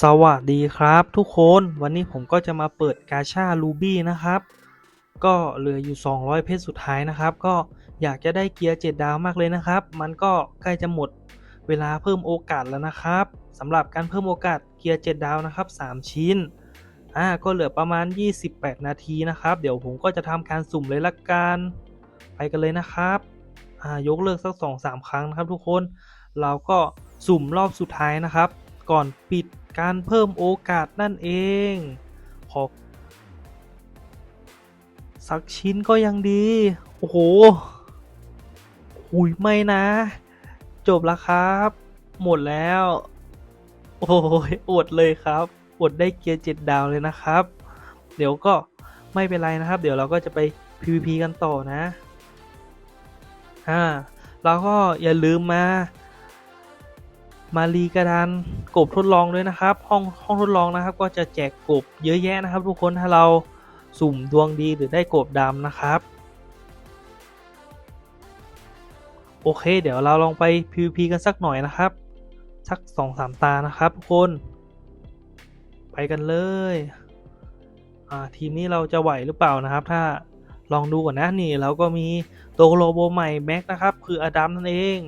สวัสดีครับทุกคนวันนี้ผมก็จะมาเปิดกาชาลูบี้นะครับ ก็เหลืออยู่ 200 เพชรสุดท้ายนะครับ ก็อยากจะได้เกียร์ 7 ดาวมากเลยนะครับ มันก็ใกล้จะหมดเวลาเพิ่มโอกาสแล้วนะครับสำหรับการเพิ่มโอกาสเกียร์ 7 ดาวนะครับ 3 ชิ้นอ่าก็เหลือประมาณ 28 นาทีนะครับ เดี๋ยวผมก็จะทำการสุ่มเลยละกันไปกันเลยนะครับอ่ายกเลิกสัก 2-3 ครั้งนะครับ ทุกคนเราก็สุ่มรอบสุดท้ายนะครับ ก่อนปิด การเพิ่มโอกาสนั่นเองขอสักชิ้นก็ยังดี โอ้โหหุยไม่นะ จบแล้วครับ หมดแล้ว โอ้ยอดเลยครับอดได้เกียร์เจ็ดดาวเลยนะครับ เดี๋ยวก็ไม่เป็นไรนะครับ เดี๋ยวเราก็จะไป PVP กันต่อนะอ่าแล้วก็อย่าลืมมา มารีกระดานกบทดลองด้วยนะครับ ห้องห้องทดลองนะครับ ก็จะแจกกบเยอะแยะนะครับ ทุกคนถ้าเราสุ่มดวงดีหรือได้กบดำนะครับ โอเค เดี๋ยวเราลองไป PVP กันสักหน่อยนะครับ สักสองสามตานะครับทุกคน ไปกันเลยอ่าทีมนี้เราจะไหวหรือเปล่านะครับ ถ้าลองดูก่อนนะนี่เราก็มีตัวโลโบใหม่แม็กนะครับ คืออดัมนั่นเอง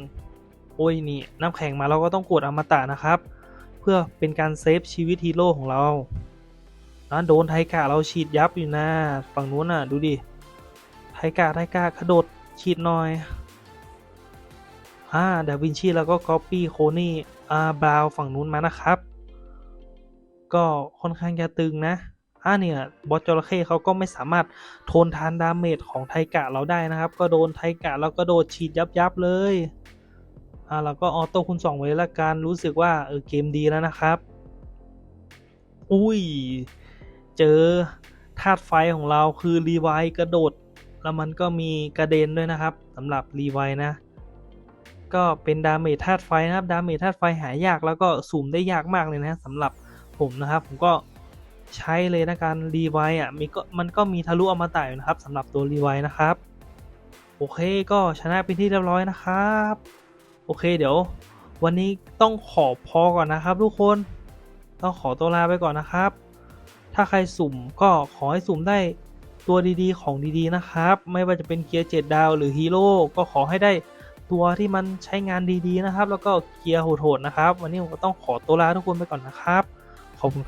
โอ้ยนี่น้ำแข็งมาเราก็ต้องกดอมตะนะครับ เพื่อเป็นการเซฟชีวิตฮีโร่ของเรานะโดนไทกะเราฉีดยับอยู่นะฝั่งนู้นน่ะดูดิไทกะไทกะกระโดดฉีดหน่อยอ่าดาวินชีแล้วก็ก๊อปปี้โคนี่อ่าบราวฝั่งนู้นมานะครับ ก็ค่อนข้างจะตึงนะอ่าเนี่ยบอสจระเข้เขาก็ไม่สามารถทนทานดาเมจของไทกะเราได้นะครับ ก็โดนไทกะแล้วก็โดดฉีดยับยับเลย อ่าเราก็ออโต้คูณ2ไว้ละกันรู้สึกว่าเออเกมดีแล้วนะครับ อุ้ย เจอธาตุไฟของเราคือรีไวกระโดด แล้วมันก็มีกระเด็นด้วยนะครับสำหรับรีไวนะ ก็เป็นดาเมจธาตุไฟนะครับดาเมจธาตุไฟหายากแล้วก็สุ่มได้ยากมากเลยนะสำหรับผมนะครับ ผมก็ใช้เลยนะการรีไวอะมีก็มันก็มีทะลุอมตะอยู่นะครับสำหรับตัวรีไวนะครับ โอเคก็ชนะเป็นที่เรียบร้อยนะครับ โอเคเดี๋ยววันนี้ต้องขอพอก่อนนะครับทุกคน ต้องขอตัวลาไปก่อนนะครับ ถ้าใครสุ่มก็ขอให้สุ่มได้ตัวดีๆ ของดีๆนะครับ ไม่ว่าจะเป็นเกียร์7ดาวหรือฮีโร่ก็ขอให้ได้ตัวที่มันใช้งานดีๆนะครับ แล้วก็เกียร์โหดๆนะครับ วันนี้ผมก็ต้องขอตัวลาทุกคนไปก่อนนะครับ ขอบคุณ